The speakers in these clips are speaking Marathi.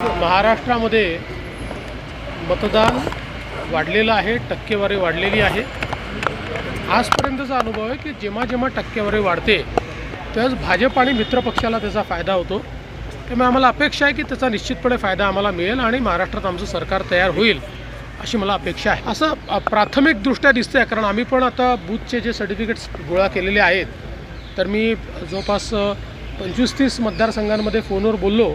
महाराष्ट्रामध्ये मतदान वाढलेलं आहे टक्केवारी वाढलेली आहे. आजपर्यंतचा अनुभव आहे की जेव्हा जेव्हा टक्केवारी वाढते तेव्हाच भाजप आणि मित्रपक्षाला त्याचा फायदा होतो. त्यामुळे आम्हाला अपेक्षा आहे की त्याचा निश्चितपणे फायदा आम्हाला मिळेल आणि महाराष्ट्रात आमचं सरकार तयार होईल अशी मला अपेक्षा आहे. असं प्राथमिकदृष्ट्या प्राथमिकदृष्ट्या दिसतंय कारण आम्ही पण आता बूथचे जे सर्टिफिकेट्स गोळा केलेले आहेत तर मी जवळपास पंचवीस तीस मतदारसंघांमध्ये फोनवर बोललो.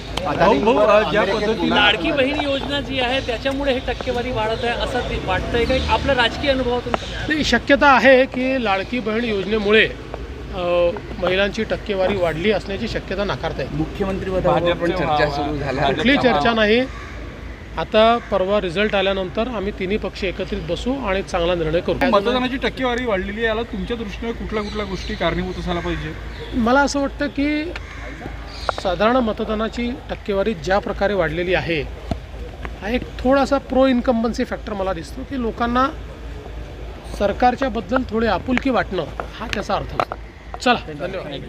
लाडकी बहीण योजना जी आहे त्याच्यामुळे हे टक्केवारी वाढत आहे असं ते वाटतंय का? आपल्या राजकीय अनुभवातून नाही शक्यता आहे की लाडकी बहीण योजनेमुळे महिलांची टक्केवारी वाढली असण्याची शक्यता नाकारता येईल. मुख्यमंत्री पण चर्चा सुरू झाल्या. कुठली चर्चा नाही. आता परवा रिझल्ट आल्यानंतर आम्ही तिन्ही पक्ष एकत्रित बसू आणि चांगला निर्णय करू. मतदानाची टक्केवारी वाढलेली आहे. याला तुमच्या दृष्टीने कुठल्या कुठल्या गोष्टी कारणीभूत असायला पाहिजे? मला असं वाटतं की साधारण मतदानाची टक्केवारी ज्या प्रकारे वाढलेली आहे हा एक थोडासा प्रो इन्कम्बन्सी फॅक्टर मला दिसतो की लोकांना सरकारच्याबद्दल थोडी आपुलकी वाटणं हा त्याचा अर्थ असतो चला धन्यवाद.